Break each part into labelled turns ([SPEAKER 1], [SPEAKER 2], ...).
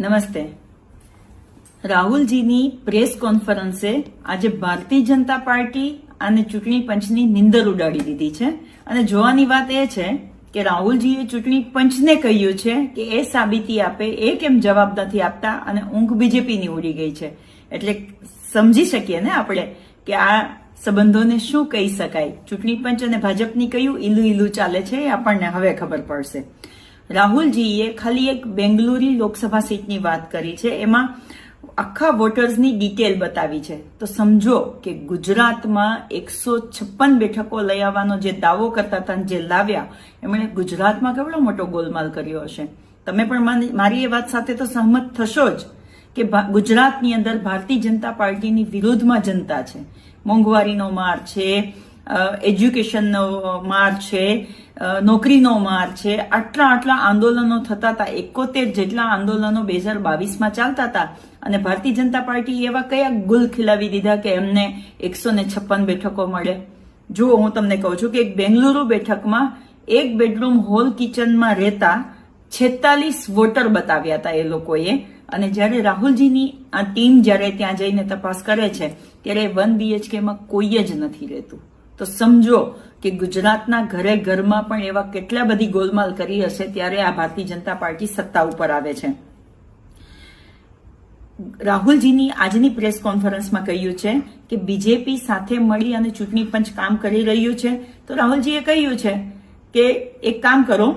[SPEAKER 1] નમસ્તે. રાહુલજીની પ્રેસ કોન્ફરન્સે આજે ભારતીય જનતા પાર્ટી અને ચૂંટણી પંચની નિંદર ઉડાડી દીધી છે. અને જોવાની વાત એ છે કે રાહુલજીએ ચૂંટણી પંચને કહ્યું છે કે એ સાબિતી આપે, એ કેમ જવાબ નથી આપતા અને ઊંઘ બીજેપીની ઉડી ગઈ છે. એટલે સમજી શકીએ ને આપણે કે આ સંબંધોને શું કહી શકાય? ચૂંટણી પંચ અને ભાજપની કયું ઈલું ઈલું ચાલે છે એ આપણને હવે ખબર પડશે. રાહુલજીએ ખાલી એક બેંગલુરી લોકસભા સીટની વાત કરી છે. એમાં આખા વોટર્સની ડિટેલ બતાવી છે. તો સમજો કે ગુજરાતમાં એકસો છપ્પન બેઠકો લઈ આવવાનો જે દાવો કરતા હતા જે લાવ્યા, એમણે ગુજરાતમાં કેવડો મોટો ગોલમાલ કર્યો હશે? તમે પણ મારી એ વાત સાથે તો સહમત થશો જ કે ગુજરાતની અંદર ભારતીય જનતા પાર્ટીની વિરોધમાં જનતા છે. મોંઘવારીનો માર છે એજ્યુકેશનનો માર છે નોકરીનો માર છે. આટલા આટલા આંદોલનો થતા હતા. એકોતેર જેટલા આંદોલનો બે હજાર બાવીસમાં ચાલતા હતા. અને ભારતીય જનતા પાર્ટી એવા કયા ગુલ ખીલાવી દીધા કે એમને એકસો ને છપ્પન બેઠકો મળે? જુઓ, હું તમને કહું છું કે એક બેંગલુરુ બેઠકમાં એક બેડરૂમ હોલ કિચનમાં રહેતા છેતાલીસ વોટર બતાવ્યા હતા એ લોકોએ. અને જ્યારે રાહુલજીની આ ટીમ જ્યારે ત્યાં જઈને તપાસ કરે છે, ત્યારે વન બીએચકેમાં કોઈ જ નથી રહેતું. તો સમજો કે ગુજરાતના ઘરે ઘરમાં પણ એવા કેટલા બધી ગોલમાલ કરી હશે ત્યારે આ ભારતીય જનતા પાર્ટી સત્તા ઉપર આવે છે. રાહુલજીની આજની પ્રેસ કોન્ફરન્સમાં કહ્યું છે કે બીજેપી સાથે મળી અને ચૂંટણી પંચ કામ કરી રહ્યું છે. તો રાહુલજીએ કહ્યું છે કે એક કામ કરો,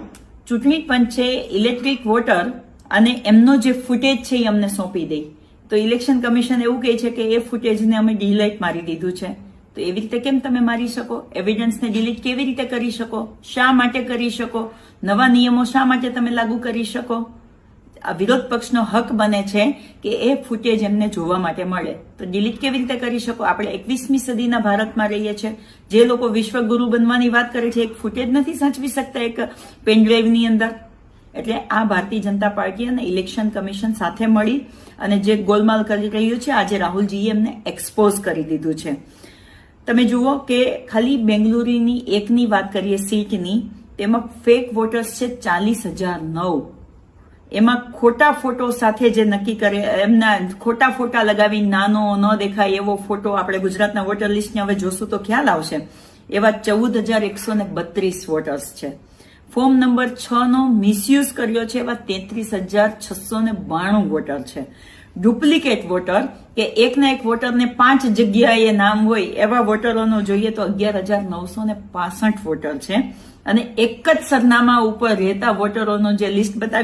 [SPEAKER 1] ચૂંટણી પંચે ઇલેક્ટ્રિક વોટર અને એમનો જે ફૂટેજ છે એ અમને સોંપી દઈ તો ઇલેક્શન કમિશન એવું કહે છે કે એ ફૂટેજને અમે ડીલાઇટ મારી દીધું છે. તો એવી રીતે કેમ તમે મારી શકો? એવિડન્સને ડિલીટ કેવી રીતે કરી શકો? શા માટે કરી શકો? નવા નિયમો શા માટે તમે લાગુ કરી શકો? આ વિરોધ પક્ષનો હક બને છે કે એ ફૂટેજ એમને જોવા માટે મળે. તો ડિલીટ કેવી રીતે કરી શકો? આપણે એકવીસમી સદીના ભારતમાં રહીએ છીએ. જે લોકો વિશ્વગુરુ બનવાની વાત કરે છે, એક ફૂટેજ નથી સાચવી શકતા એક પેનડ્રાઈવની અંદર. એટલે આ ભારતીય જનતા પાર્ટી અને ઇલેક્શન કમિશન સાથે મળી અને જે ગોલમાલ કરી રહ્યું છે, આજે રાહુલજીએ એમને એક્સપોઝ કરી દીધું છે. તમે જુઓ કે ખાલી બેંગલુરુની એકની વાત કરીએ સીટની, તેમાં ફેક વોટર્સ છે ચાલીસ હજાર નવ. એમાં ખોટા ફોટો સાથે જે નક્કી કરે, એમના ખોટા ફોટા લગાવી નાનો ન દેખાય એવો ફોટો આપણે ગુજરાતના વોટર લિસ્ટને હવે જોશું તો ખ્યાલ આવશે. એવા ચૌદ હજાર એકસો ને બત્રીસ વોટર્સ છે. ફોર્મ નંબર છ નો મિસયુઝ કર્યો છે એવા તેત્રીસ હજાર છસો ને બાણું વોટર છે. ડુપ્લિકેટ વોટર, કે એકના એક વોટરને પાંચ જગ્યાએ નામ હોય, એવા વોટરોનો જોઈએ તો અગિયાર હજાર નવસો ને પાસઠ વોટર છે. અને એક જ સરનામા ઉપર રહેતા વોટરોનો જે લિસ્ટ બતાવી